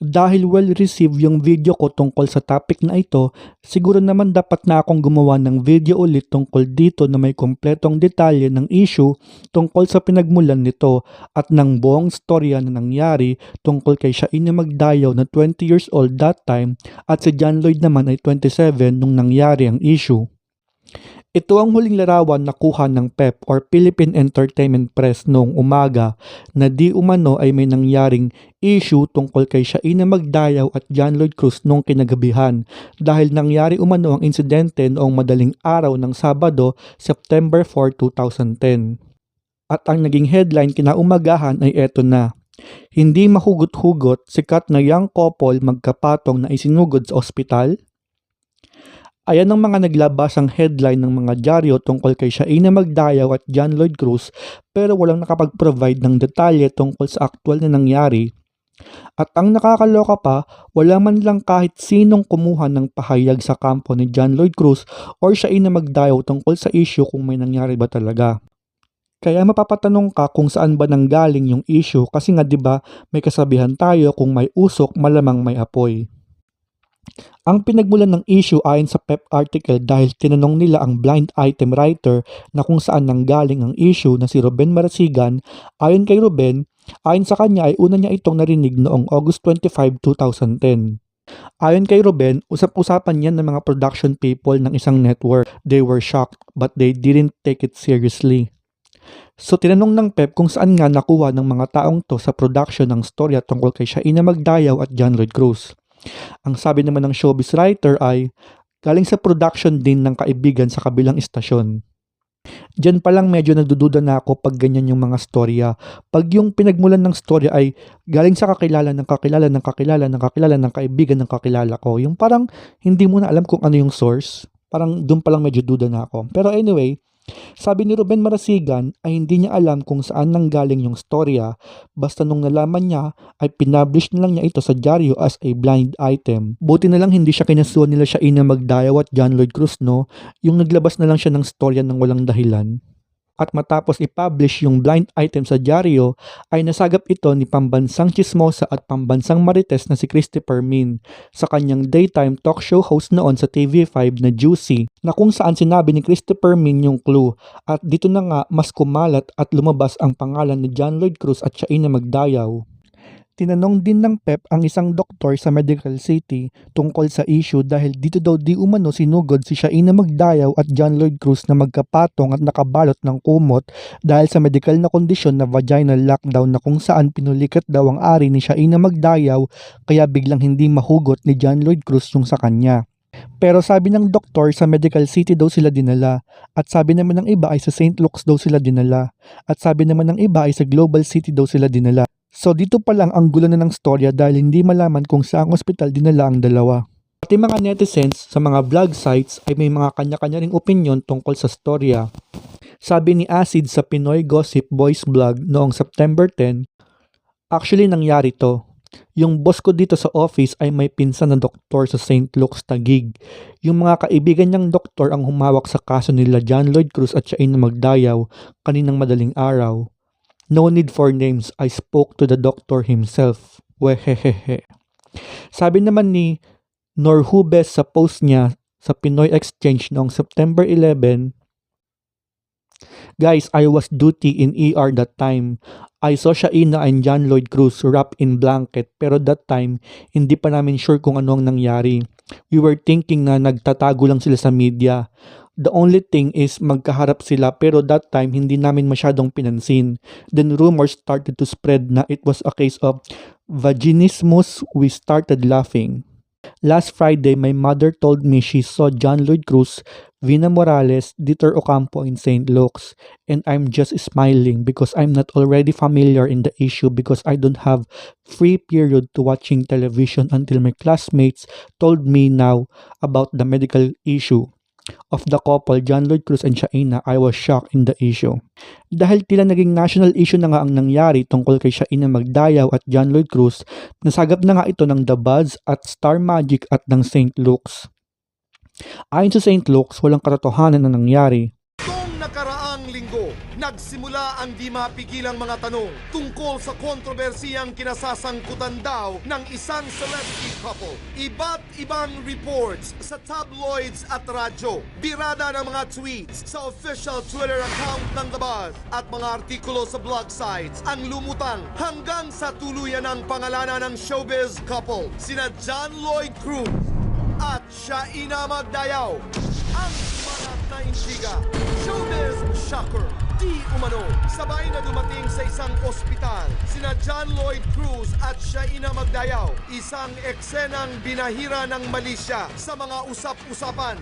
Dahil well received yung video ko tungkol sa topic na ito, siguro naman dapat na akong gumawa ng video ulit tungkol dito na may kompletong detalye ng issue tungkol sa pinagmulan nito at ng buong storya na nangyari tungkol kay Shaina Magdayaw na 20 years old that time at si John Lloyd naman ay 27 nung nangyari ang issue. Ito ang huling larawan na kuha ng PEP or Philippine Entertainment Press noong umaga na di umano ay may nangyaring issue tungkol kay Shaina Magdayaw at John Lloyd Cruz noong kinagabihan dahil nangyari umano ang insidente noong madaling araw ng Sabado, September 4, 2010. At ang naging headline kinaumagahan ay eto na. Hindi mahugot-hugot, sikat na young couple magkapatong na isinugod sa ospital? Ayan ang mga naglabas ang headline ng mga dyaryo tungkol kay Shaina Magdayaw at John Lloyd Cruz pero walang nakapag-provide ng detalye tungkol sa aktual na nangyari. At ang nakakaloka pa, wala man lang kahit sinong kumuha ng pahayag sa kampo ni John Lloyd Cruz or Shaina Magdayaw tungkol sa issue kung may nangyari ba talaga. Kaya mapapatanong ka kung saan ba nanggaling yung issue kasi nga 'di ba may kasabihan tayo kung may usok malamang may apoy. Ang pinagmulan ng issue ayon sa PEP article dahil tinanong nila ang blind item writer na kung saan nanggaling ang issue na si Ruben Marasigan, ayon kay Ruben, ayon sa kanya ay una niya itong narinig noong August 25, 2010. Ayon kay Ruben, usap-usapan yan ng mga production people ng isang network. They were shocked but they didn't take it seriously. So tinanong ng PEP kung saan nga nakuha ng mga taong to sa production ng storya tungkol kay Shaina Magdayaw at John Lloyd Cruz. Ang sabi naman ng showbiz writer ay galing sa production din ng kaibigan sa kabilang istasyon. Diyan pa lang medyo nagdududa na ako pag ganyan yung mga storya. Pag yung pinagmulan ng storya ay galing sa kakilala ng kakilala ng kakilala ng kakilala ng kaibigan ng kakilala ko. Yung parang hindi mo na alam kung ano yung source. Parang doon pa lang medyo duda na ako. Pero anyway, sabi ni Ruben Marasigan ay hindi niya alam kung saan nanggaling yung storya basta nung nalaman niya ay pinablish na lang niya ito sa dyaryo as a blind item. Buti na lang hindi siya kinasuhan nila siya ina Magdayaw at John Lloyd Cruz no, yung naglabas na lang siya ng storya ng walang dahilan. At matapos i-publish yung blind item sa dyaryo ay nasagap ito ni pambansang chismosa at pambansang marites na si Christopher Min sa kanyang daytime talk show host noon sa TV5 na Juicy na kung saan sinabi ni Christopher Min yung clue at dito na nga mas kumalat at lumabas ang pangalan ni John Lloyd Cruz at Shaina Magdayaw. Tinanong din ng PEP ang isang doktor sa Medical City tungkol sa issue dahil dito daw di umano sinugod si Shaina Magdayaw at John Lloyd Cruz na magkapatong at nakabalot ng kumot dahil sa medical na kondisyon na vaginal lockdown na kung saan pinulikat daw ang ari ni Shaina Magdayaw kaya biglang hindi mahugot ni John Lloyd Cruz yung sa kanya. Pero sabi ng doktor sa Medical City daw sila dinala at sabi naman ng iba ay sa St. Luke's daw sila dinala at sabi naman ng iba ay sa Global City daw sila dinala. So dito pa lang ang gulo na ng storya dahil hindi malaman kung saang ospital dinala ang dalawa. Pati mga netizens sa mga vlog sites ay may mga kanya-kanya ring opinion tungkol sa storya. Sabi ni Acid sa Pinoy Gossip Boys Vlog noong September 10, Actually nangyari to. Yung boss ko dito sa office ay may pinsan na doktor sa St. Luke's Taguig. Yung mga kaibigan niyang doktor ang humawak sa kaso nila John Lloyd Cruz at Shaina Magdayaw kaninang madaling araw. No need for names, I spoke to the doctor himself. Wehehehe. Sabi naman ni Norhubes sa post niya sa Pinoy Exchange noong September 11, Guys, I was duty in ER that time. I saw Shaina and John Lloyd Cruz wrapped in blanket pero that time, hindi pa namin sure kung ano ang nangyari. We were thinking na nagtatago lang sila sa media. The only thing is magkaharap sila pero that time hindi namin masyadong pinansin. Then rumors started to spread na it was a case of vaginismus. We started laughing. Last Friday, my mother told me she saw John Lloyd Cruz, Vina Morales, Dieter Ocampo in St. Luke's, and I'm just smiling because I'm not already familiar in the issue because I don't have free period to watching television until my classmates told me now about the medical issue of the couple John Lloyd Cruz and Shaina, I was shocked in the issue. Dahil tila naging national issue na nga ang nangyari tungkol kay Shaina Magdayaw at John Lloyd Cruz, nasagap na nga ito ng The Buzz at Star Magic at ng St. Luke's. Ayon sa St. Luke's, walang katotohanan na nangyari. Nagsimula ang di mapigilang mga tanong tungkol sa kontrobersiyang kinasasangkutan daw ng isang celebrity couple. Iba't ibang reports sa tabloids at radyo, birada ng mga tweets sa official Twitter account ng The Buzz at mga artikulo sa blog sites ang lumutang hanggang sa tuluyan ng pangalanan ng showbiz couple, sina John Lloyd Cruz at Shaina Magdayaw. Ang malat na intriga, showbiz shocker, di umano, sabay na dumating sa isang ospital, sina John Lloyd Cruz at Shaina Magdayaw, isang eksenang binahira ng malisya sa mga usap-usapan.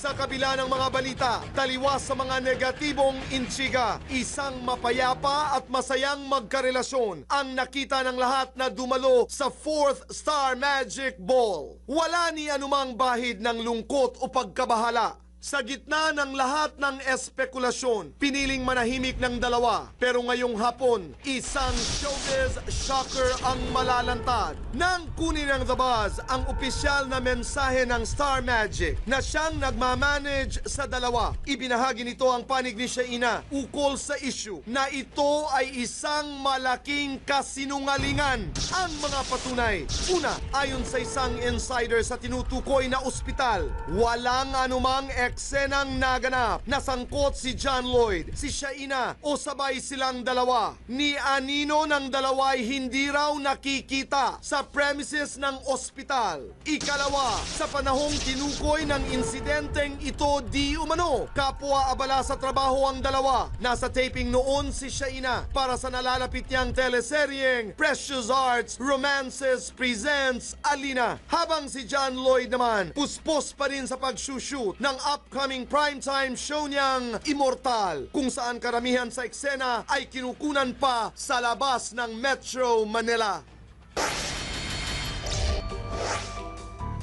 Sa kabila ng mga balita, taliwas sa mga negatibong intriga, isang mapayapa at masayang magkarelasyon ang nakita ng lahat na dumalo sa Fourth Star Magic Ball. Wala ni anumang bahid ng lungkot o pagkabahala. Sa gitna ng lahat ng espekulasyon, piniling manahimik ng dalawa. Pero ngayong hapon, isang showbiz shocker ang malalantad. Nang kunin ng The Buzz ang opisyal na mensahe ng Star Magic na siyang nagmamanage sa dalawa, ibinahagi nito ang panig ni Shaina ukol sa issue na ito ay isang malaking kasinungalingan. Ang mga patunay, una, ayon sa isang insider sa tinutukoy na ospital, walang anumang eksenang naganap na sangkot si John Lloyd, si Shaina o sabay silang dalawa. Ni anino ng dalawa ay hindi raw nakikita sa premises ng ospital. Ikalawa, sa panahong tinukoy ng insidenteng ito di umano, kapwa abala sa trabaho ang dalawa. Nasa taping noon si Shaina para sa nalalapit niyang teleseryeng Precious Arts Romances Presents Alina. Habang si John Lloyd naman, puspos pa rin sa pagsushoot ng upcoming primetime show niyang Immortal, kung saan karamihan sa eksena ay kinukunan pa sa labas ng Metro Manila.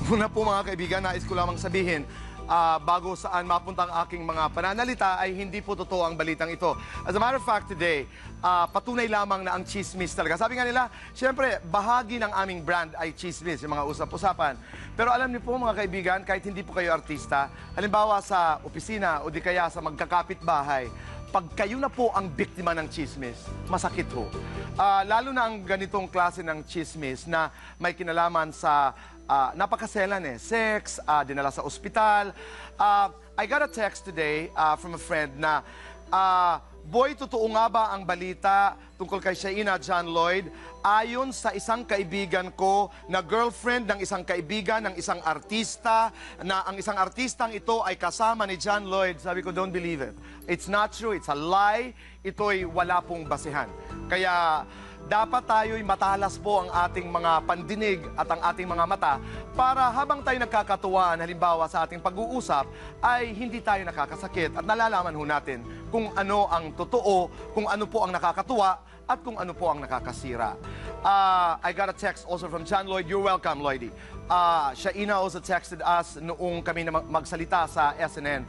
Una po mga kaibigan, nais ko lamang sabihin, ah, bago saan mapunta ang aking mga pananalita ay hindi po totoo ang balitang ito. As a matter of fact today, ah, patunay lamang na ang chismis talaga. Sabi nga nila, siyempre, bahagi ng aming brand ay chismis, yung mga usap-usapan. Pero alam niyo po mga kaibigan, kahit hindi po kayo artista, halimbawa sa opisina o di kaya sa magkakapit-bahay, pag kayo na po ang biktima ng chismis, masakit ho. Ah, lalo na ang ganitong klase ng chismis na may kinalaman sa ah, napakaselan eh, sex, ah, dinala sa ospital. Ah, I got a text today ah, from a friend na, ah, Boy, totoo nga ba ang balita tungkol kay Shaina John Lloyd? Ayon sa isang kaibigan ko na girlfriend ng isang kaibigan ng isang artista, na ang isang artistang ito ay kasama ni John Lloyd. Sabi ko, don't believe it. It's not true, it's a lie. Ito'y wala pong basihan. Kaya dapat tayo'y matalas po ang ating mga pandinig at ang ating mga mata para habang tayo nagkakatuwaan, halimbawa sa ating pag-uusap, ay hindi tayo nakakasakit at nalalaman ho natin kung ano ang totoo, kung ano po ang nakakatuwa, at kung ano po ang nakakasira. Ah, I got a text also from John Lloyd. You're welcome, Lloydie. Uh, Shaina also texted us noong kami na mag- magsalita sa SNN.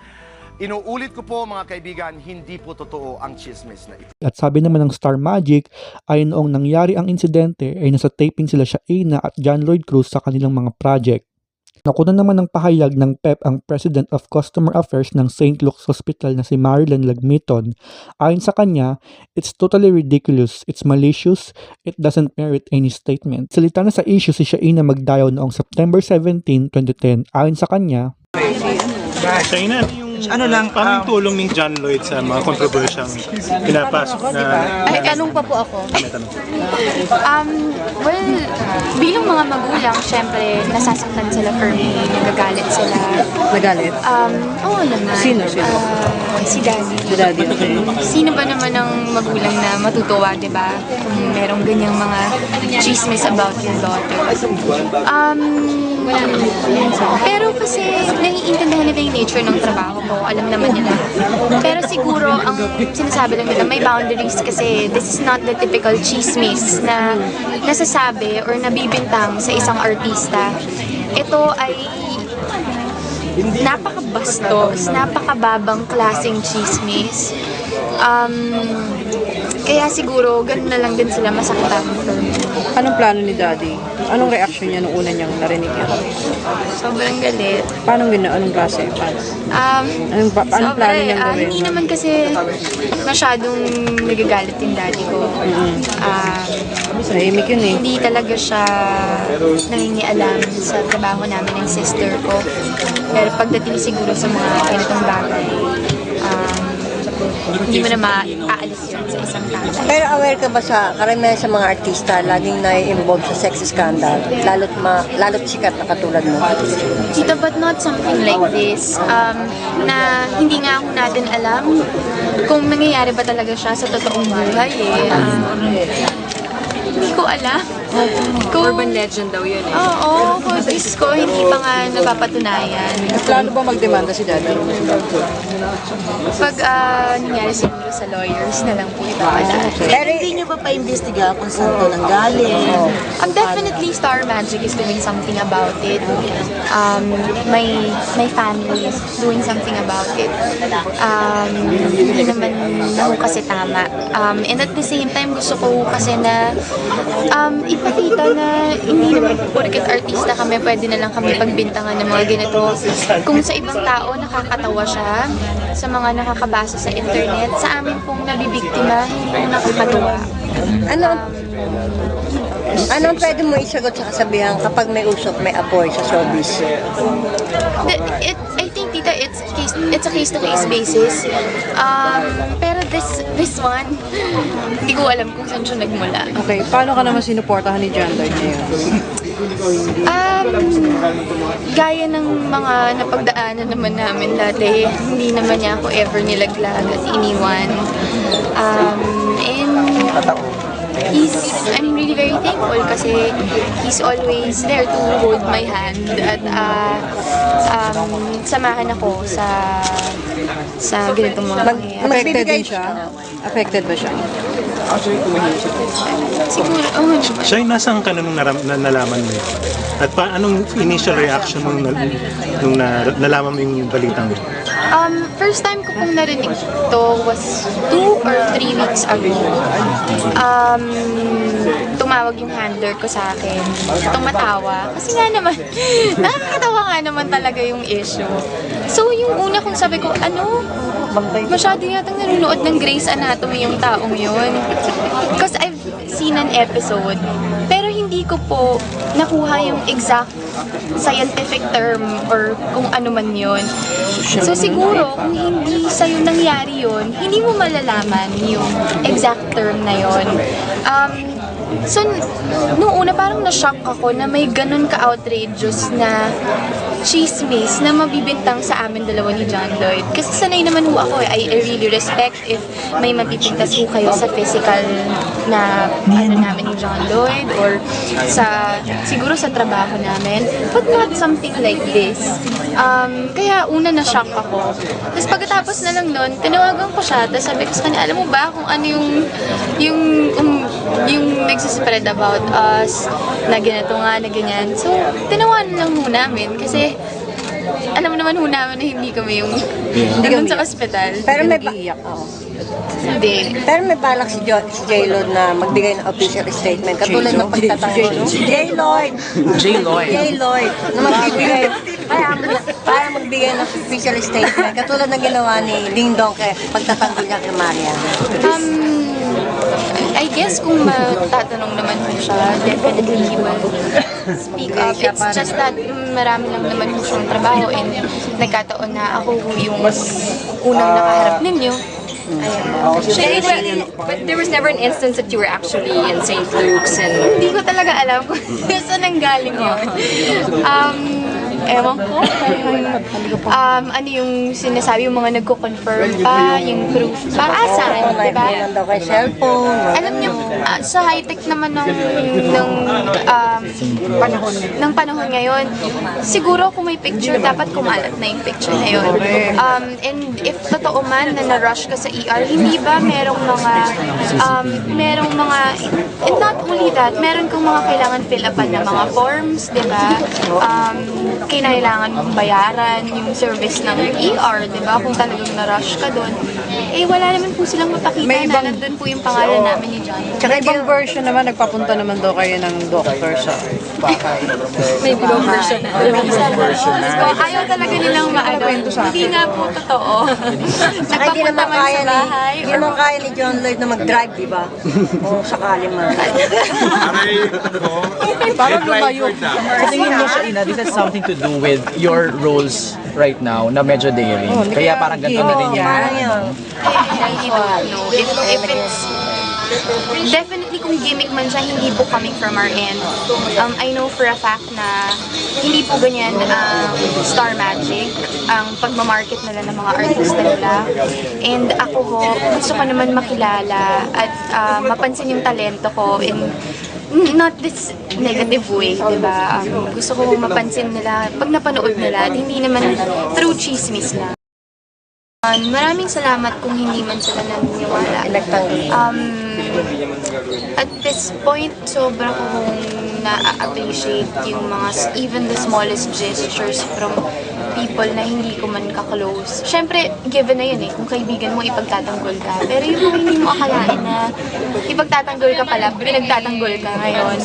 Inuulit ko po mga kaibigan, hindi po totoo ang chismis na ito. At sabi naman ng Star Magic ay noong nangyari ang insidente ay nasa taping sila Shaina at John Lloyd Cruz sa kanilang mga project. Nakunan naman ng pahayag ng PEP ang President of Customer Affairs ng St. Luke's Hospital na si Marilyn Lagmiton. Ayon sa kanya, it's totally ridiculous, it's malicious, it doesn't merit any statement. Salita na sa issue si Shaina Magdayo noong September 17, 2010. Ayon sa kanya, ano yung Ano lang, parang um, tulong ni John Lloyd sa mga kontrobersyang pinapasok na Ay, tanong pa po ako. Um, well, bilang mga magulang, syempre, nasasaktan sila for me, nagagalit sila. Nagalit? Um, oo naman. Sino, sino? Ah, si Daddy. Si Daddy, okay. Sino ba naman ang magulang na matutuwa, di ba? Kung merong ganyang mga chismis about your daughter. Um, pero kasi naiintindihan nila yung nature ng trabaho ko. Alam naman nila. Pero siguro, ang sinasabi lang nila, may boundaries kasi this is not the typical chismis na nasasabi or nabibintang sa isang artista. Ito ay napakabastos, napakababang klaseng chismis. Um, kaya siguro, ganun na lang din sila masaktan. Anong plano ni Daddy? Anong reaction niya nung una niyang narinig yan? Sobrang galit. Paano gina? Anong klase? Paano? Um, Anong, pa- anong sobra plano eh. niyang Ah, gawin? hindi naman kasi masyadong nagagalit yung daddy ko. Ah, Tahimik yun eh. hindi talaga siya nangingialam sa trabaho namin ng sister ko. Pero pagdating siguro sa mga ganitong bagay, um, hindi mo na maaalis yun sa isang tao. Pero aware ka ba sa karamihan sa mga artista laging na-involve sa sex scandal? Lalo't, ma, lalo't sikat na katulad mo. Tita, but not something like this. Um, na hindi nga ako natin alam kung nangyayari ba talaga siya sa totoong buhay eh. Um, hindi ko alam. Kung, Urban legend daw yun eh. Oo, kung is ko, hindi pa nga napapatunayan. Plano ba magdemanda si Daddy? Pag ah, nangyari siguro sa lawyers na lang po ipapala. Pero Hindi nyo ba pa-imbestiga kung saan to nanggaling? Um, definitely Star Magic is doing something about it. Um, my my family is doing something about it. Um, hindi naman ako kasi tama. Um, and at the same time, gusto ko kasi na um, ipakita na hindi naman porket artista kami, pwede na lang kami pagbintangan ng mga ganito. Kung sa ibang tao, nakakatawa siya sa mga nakakabasa sa internet, sa amin pong nabibiktima, hindi nakakatawa. ano, anong pwede mo isagot sa kasabihan kapag may usok, may apoy sa showbiz? The- it, I case, it's a case to case basis. Um, pero this this one, hindi ko alam kung saan siya nagmula. Okay, paano ka naman sinuportahan ni John Lloyd ngayon? Um, gaya ng mga napagdaanan naman namin dati, hindi naman niya ako ever nilaglag at iniwan. Um, and he's, I'm really very thankful kasi he's always there to hold my hand at uh, um, samahan ako sa sa ganitong mga Mag- pangyayari. Affected din siya? Affected ba siya? Siguro, oh, naman. Siya yung nasaan ka na nung naram, na, nalaman mo yun? At pa, anong initial reaction nung, nal- nung na, nalaman mo yung balitang yun? Um, first time ko pong narinig to was two or three weeks ago. Um, tumawag yung handler ko sa akin. Tumatawa. Kasi nga naman, nakakatawa nga naman talaga yung issue. So, yung una kong sabi ko, ano? Masyado yatang nanonood ng Grey's Anatomy yung taong yun. Because I've seen an episode, pero hindi ko po nakuha yung exact scientific term or kung ano man yun. So siguro, kung hindi sa'yo nangyari yun, hindi mo malalaman yung exact term na yun. Um, so, nung una parang na-shock ako na may ganun ka-outrageous na chismis na mabibintang sa amin dalawa ni John Lloyd. Kasi sanay naman ho ako eh. I, I really respect if may mapipintas ho kayo sa physical na ano namin ni John Lloyd or sa siguro sa trabaho namin. But not something like this. Um, kaya una na-shock ako. Tapos pagkatapos na lang nun, tinawagan ko siya. Tapos sabi ko sa kanya, alam mo ba kung ano yung yung um, yung nagsispread about us na ganito nga, na ganyan. So, tinawanan lang ho namin kasi alam naman ho namin na hindi kami yung nandun sa ospital. Pero may, ba- Iiyak ako. Hindi. pero may balak si, jo- si J. Lloyd na magbigay ng official statement. Katulad ng pagtatanggol. Si J. Lloyd. J. Lloyd. J. Lloyd. Na magbibigay. Para, para magbigay ng official statement. Katulad ng ginawa ni Ding Dong kay pagtatanggol niya kay Maria. Um, I guess kung matatanong naman po siya, definitely he will speak up. It's just that marami lang naman po siyang trabaho and nagkataon na ako yung unang nakaharap ninyo. Siya, but, but there was never an instance that you were actually in St. Luke's and Hindi ko talaga alam kung saan nanggaling yun. Um, ewan ko. Um, ano yung sinasabi, yung mga nagko-confirm pa, yung proof pa, asan, di ba? Daw kay cellphone. Alam niyo, ah, sa high-tech naman ng, ng um, panahon, ng panahon ngayon, siguro kung may picture, dapat kumalat na yung picture na yun. Um, and if totoo man na na-rush ka sa ER, hindi ba merong mga, um, merong mga, and not only that, meron kang mga kailangan fill upan na mga forms, di ba? Um, kailangan mong bayaran yung service ng ER, di ba? Kung talagang na-rush ka doon. Eh, wala naman po silang mapakita May ibang- na nandun po yung pangalan namin ni John. Tsaka ibang version naman, nagpapunta naman daw kayo ng doctor sa. May ibang version na. So, ayaw talaga nilang maano. sa akin. Hindi nga po totoo. Saka hindi Nagpapunta naman man kaya sa ni, bahay. hindi naman kaya ni John Lloyd na mag-drive, di ba? O sakali man. Parang lumayo. Sa tingin mo siya, Ina, this has something to do with your roles right now na medyo daring. Oh, Kaya parang ganito na rin Oo, yan. parang yun. I really don't know. If, if it's... Definitely kung gimmick man siya, hindi po coming from our end. Um, I know for a fact na hindi po ganyan um, star magic ang pagmamarket nila ng mga artista nila. And ako ho, gusto ko naman makilala at uh, mapansin yung talento ko in not this negative way, di ba? Um, gusto ko mapansin nila pag napanood nila hindi naman through chismis lang. Um, maraming salamat kung hindi man sila naniniwala. Um, at this point, sobra kong na-appreciate yung mga, even the smallest gestures from people na hindi ko man ka-close. Siyempre, given na yun eh, kung kaibigan mo, ipagtatanggol ka. Pero yung mga hindi mo akalain na ipagtatanggol ka pala, pinagtatanggol ka ngayon.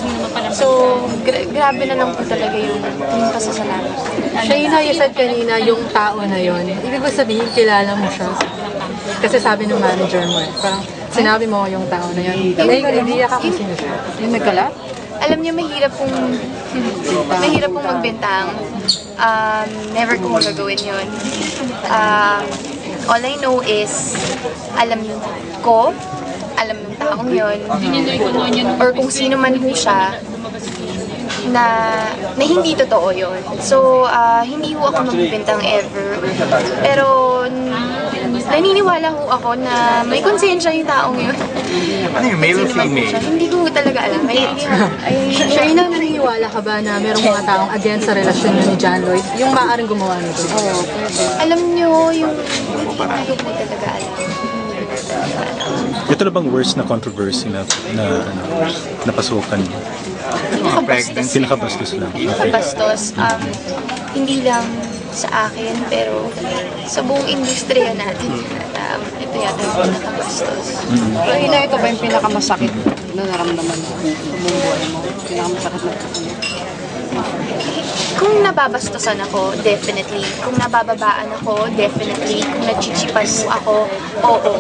So, gra- grabe na lang po talaga yung, yung pasasalamat. Shayna, you said kanina yung tao na yon. Ibig ko sabihin, kilala mo siya. Kasi sabi ng manager mo eh. Parang sinabi mo yung tao na yun. May idea ka kung sino siya. Yung nagkalat? Alam niyo mahirap pong mahirap pong magbintang. Um, never ko magagawin yun. Um, all I know is alam ko, alam ng taong yun, or kung sino man ho siya, na, na hindi totoo yun. So, ah, hindi ho ako magbibintang ever. Pero, naniniwala ho ako na may konsensya yung taong yun. Ano yung male or female? Hindi ko talaga alam. Ay, hindi ay, Shayna, naniniwala ka ba na merong mga taong against sa relasyon niyo ni John Lloyd? Yung maaaring gumawa nito? Oo. alam nyo, yung hindi ko po talaga alam. Hindi ko talaga alam. Ito na bang worst na controversy na, na ano, napasukan niyo? Pinakabastos. Pinakabastos lang. Okay. Pinakabastos. Um, hindi lang sa akin, pero sa buong industriya natin. Um, ito yata yung pinakabastos. Shayna, ito ba yung pinakamasakit na naramdaman mo sa buong buhay mo? Pinakamasakit na Kung nababastosan ako, definitely. Kung nabababaan ako, definitely. Kung nachichipas ako, oo.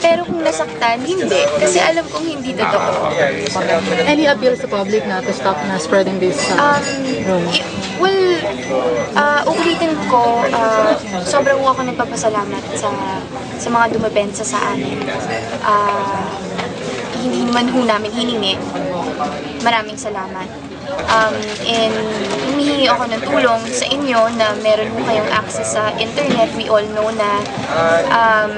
Pero kung nasaktan, hindi. Kasi alam kong hindi totoo. Any appeal sa public na to stop na spreading this? Uh, Um, i- well, uh, uulitin ko, uh, sobrang ako nagpapasalamat sa sa mga dumabensa sa amin. Uh, hindi naman ho namin hiningi. Maraming salamat. Um, and humihingi ako ng tulong sa inyo na meron mo kayong access sa internet. We all know na um,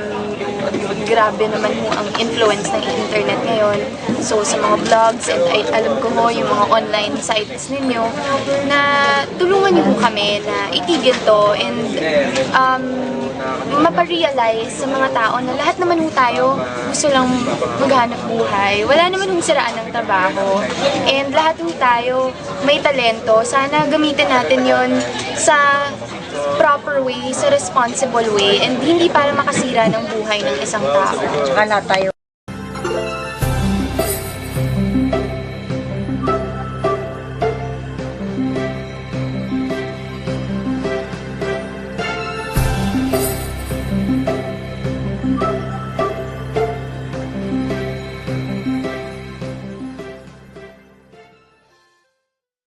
grabe naman ho ang influence ng internet ngayon. So sa mga vlogs and ay, alam ko ho yung mga online sites ninyo na tulungan niyo ho kami na itigil to and um, maparealize sa mga tao na lahat naman ho tayo gusto lang maghanap buhay. Wala naman hong siraan ng trabaho. And lahat ho tayo may talento. Sana gamitin natin yon sa proper way, sa responsible way, and hindi para makasira ng buhay ng isang tao. Tsaka lahat tayo